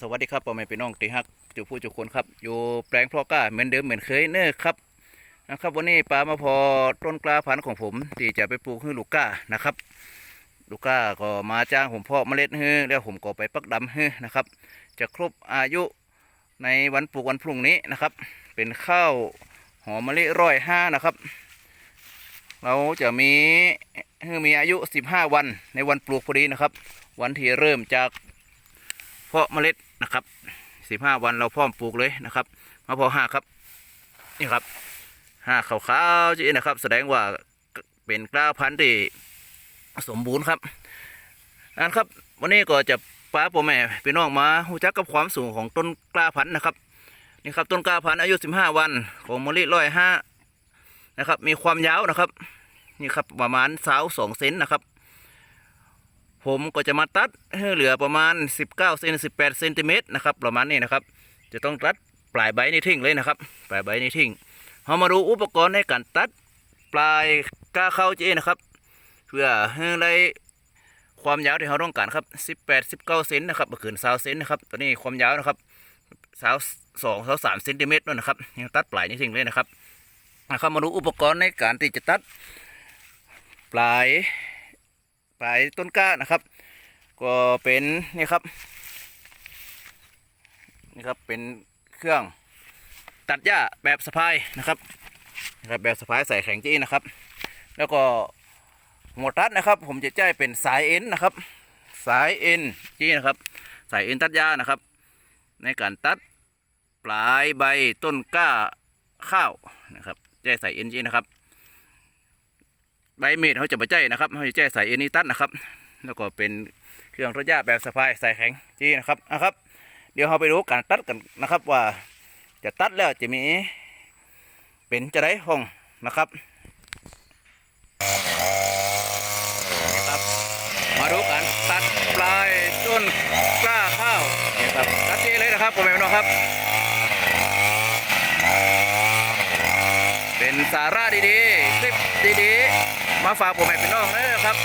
สวัสดีครับพ่อแม่พี่น้องตีฮักจูผู้จุคนครับอยู่แปลงพลอก้าเหมือนเดิมเหมือนเคยเน้อครับนะครับ วันนี้ปลามาพอต้นกล้าพันธุ์ของผมที่จะไปปลูกให้ลูกก้านะครับ ลูกก้าก็มาจ้างผมเพาะเมล็ดให้แล้วผมก็ไปปักดำให้นะครับ จะครบอายุในวันปลูกวันพรุ่งนี้นะครับ เป็นข้าวหอมมะลิร้อยห้านะครับ เราจะมีให้มีอายุ 15 วันในวันปลูกพอดีนะครับ วันที่เริ่มจาก เพาะเมล็ดนะครับสิบห้าวันเราพร้อมปลูกเลยนะครับมาพอห้าครับนี่ครับห้าขาวๆจีนะครับ แสดงว่าเป็นกล้าพันธุ์ที่สมบูรณ์ครับนั่นครับ วันนี้ก็จะป้าพ่อแม่พี่น้องมาหูจักกับความสูงของต้นกล้าพันธุ์นะครับนี่ครับต้นกล้าพันธุ์อายุสิบห้าวันของมะลิร้อยห้านะครับ มีความยาวนะครับ นี่ครับประมาณสาวสองเซนนะครับ ผมก็จะมาตัดให้เหลือประมาณ 19เซน18เซนติเมตรนะครับประมาณนี้นะครับ จะต้องตัดปลายใบนี้ทิ้งเลยนะครับ ปลายใบนี้ทิ้งเรามาดูอุปกรณ์ในการตัดปลายก้าเข้าเจนะครับ เพื่อให้ได้ความยาวที่เราต้องการครับ 18 19เซนนะครับบ่เกิน20เซนนะครับตอนนี้ความยาวนะครับสาวสองสาวสามเซนติเมตรนั่นนะครับตัดปลายนี้ทิ้งเลยนะครับนะครับมาดูอุปกรณ์ในการที่จะตัดปลาย ปลายต้นกล้านะครับ ก็เป็นนี่ครับนี่ครับเป็นเครื่องตัดหญ้าแบบสะพายนะครับนะครับแบบสะพายใส่แข็งจี้นะครับ แล้วก็หัวตัดนะครับ ผมจะใช้เป็นสายเอ็นนะครับ สายเอ็นจี้นะครับ สายเอ็นตัดหญ้านะครับ ในการตัดปลายใบต้นกล้าข้าวนะครับใช้สายเอ็นจี้นะครับ ใบเมีดเขาจะมาใจนะครับเขาจะใจใส่เอนิตัสนะครับ แล้วก็เป็นเครื่องระยะแบบสะพายใส่แข็งจีนะครับนะครับ เดี๋ยวเราไปดูการตัดกันนะครับว่าจะตัดแล้วจะมี เป็นจะได้ห้องนะครับครับ มาดูการตัดปลายต้นกล้าข้าวนี่ครับตัดจี้เลยนะครับผมเองน้องครับ เป็นสาระดีๆ คลิปดีๆ มาฝากผมแม่พี่น้องนะครับ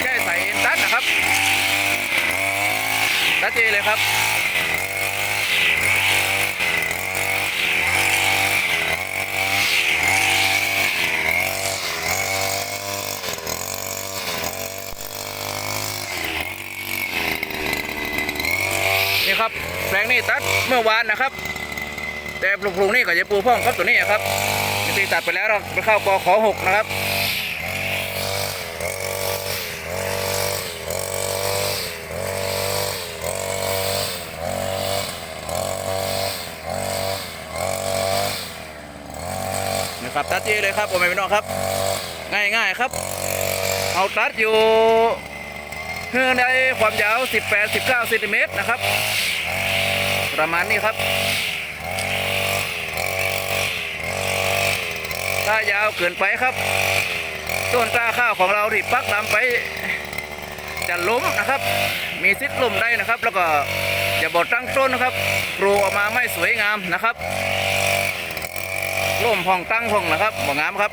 แค่ใส่เอ็นตัดนะครับตัดเจเลยครับ ครับ แปลงนี้ตัดเมื่อวานนะครับ แต่ปลูกๆนี่ก็จะปูพ่องครับตัวนี้ครับตีตัดไปแล้วเราไปเข้ากอขอหกนะครับนะครับตัดจีเลยครับผมไม่เป็นน้องครับ ง่ายๆครับ เอาตัดอยู่ เพื่อได้ความยาว 18 19เซนติเมตรนะครับ ประมาณนี้ครับ ถ้ายาวเกินไปครับ ต้นกล้าข้าวของเราที่ปักดำไปจะล้มนะครับ มีซิดล้มได้นะครับ แล้วก็จะบดตั้งต้นนะครับปลูกออกมาไม่สวยงามนะครับล้มพองตั้งพองนะครับบ่งามครับ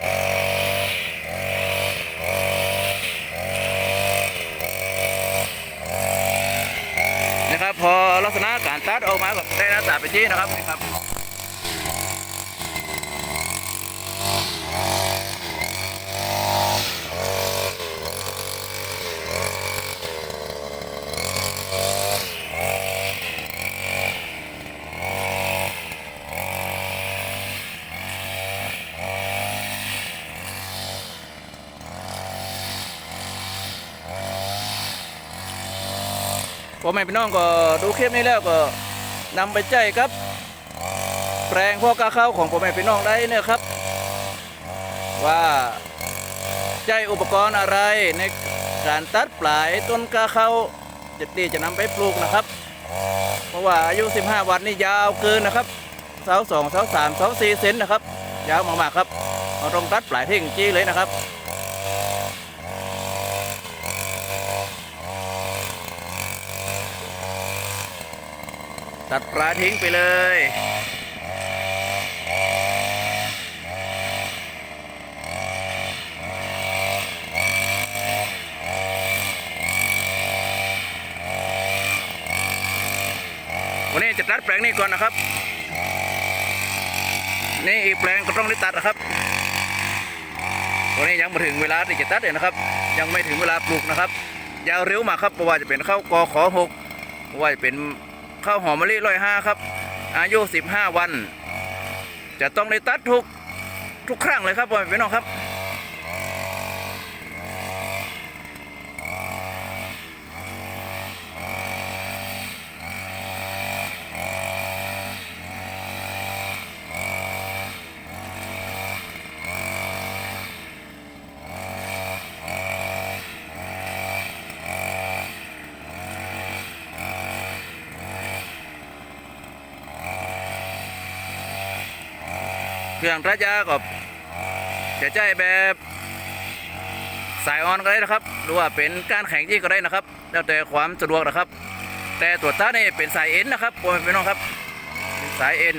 นะครับ พอลักษณะการตัดออกมาแบบได้หน้าตาเป็นที่นะครับนี่ครับ พ่อแม่พี่น้องก็ดูคลิปนี้แล้วก็นำไปใจครับ แปลงพ่อกล้าข้าวของพ่อแม่พี่น้องได้เนี่ยครับ ว่าใจอุปกรณ์อะไรในการตัดปลายต้นกล้าข้าวจะดีจะนำไปปลูกนะครับ เพราะว่าอายุ 15 วันนี่ยาวเกินนะครับเสาสองเสาสามเสาสี่เซนนะครับ ยาวมากๆครับเราต้องตัดปลายทิ้งจี้เลยนะครับ ตัดปลาทิ้งไปเลยวันนี้จะตัดแปลงนี้ก่อนนะครับ นี่อีกแปลงก็ต้องได้ตัดนะครับ วันนี้ยังไม่ถึงเวลาที่จะตัดเลยนะครับ ยังไม่ถึงเวลาปลูกนะครับ ยาวเร็วมาครับเพราะว่าจะเป็นข้าวกอขอหกว่าจะเป็น ข้าวหอมมะลิร้อยห้าครับ อายุ 15 วัน จะต้องได้ตัดทุกทุกครั้งเลยครับพ่อพี่น้องครับ เครื่องตัดยาก็จะใจแบบสายออนก็ได้นะครับ หรือว่าเป็นการแข่งที่ก็ได้นะครับ แล้วแต่ความสะดวกนะครับ แต่ตัวตัดนี่เป็นสายเอ็นนะครับพ่อแม่พี่น้องครับเป็นสายเอ็น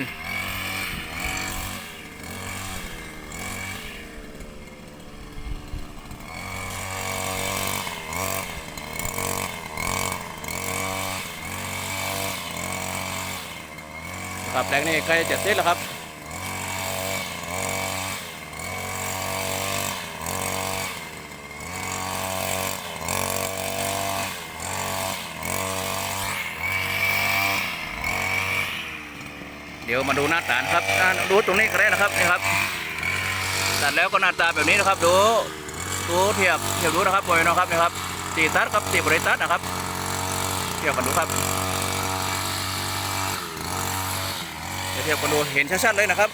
ครับแรงนี่ใกล้จะเสร็จแล้วครับ ดี๋ยวมาดูหน้าตานะครับดูตรงนี้ก็ได้นะครับนี่ครับตัดแล้วก็หน้าตาแบบนี้นะครับ ดูดูเทียบเทียบดูนะครับบอยนะครับนี่ครับตีตัดครับตีบริตัดนะครับ เทียบกันดูครับเดี๋ยวเทียบกันดูเห็นชัดๆเลยนะครับ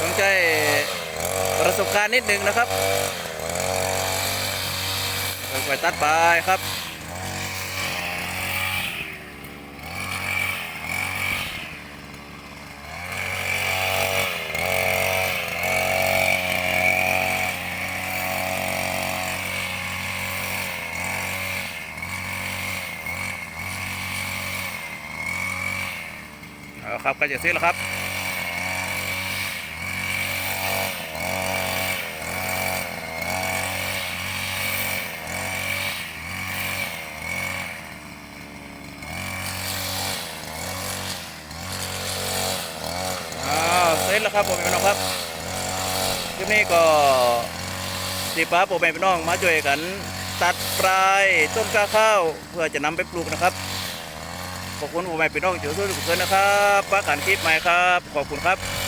ต้องใช้ ประสบการณ์นิดหนึ่งนะครับค่อยๆตัดไปครับเอาครับก็จะเสร็จแล้วครับ อ้าวเสร็จ แล้วครับผมพี่น้องครับคลิปนี้ก็สีป้าผมเป็นพี่น้องมาช่วยกัน ตัดปลายต้นกาข้าวเพื่อจะนำไปปลูกนะครับขอบคุณผมเป็นพี่น้องเจ้าทุกคนนะครับป้ากันคลิปใหม่ครับ ขอบคุณครับ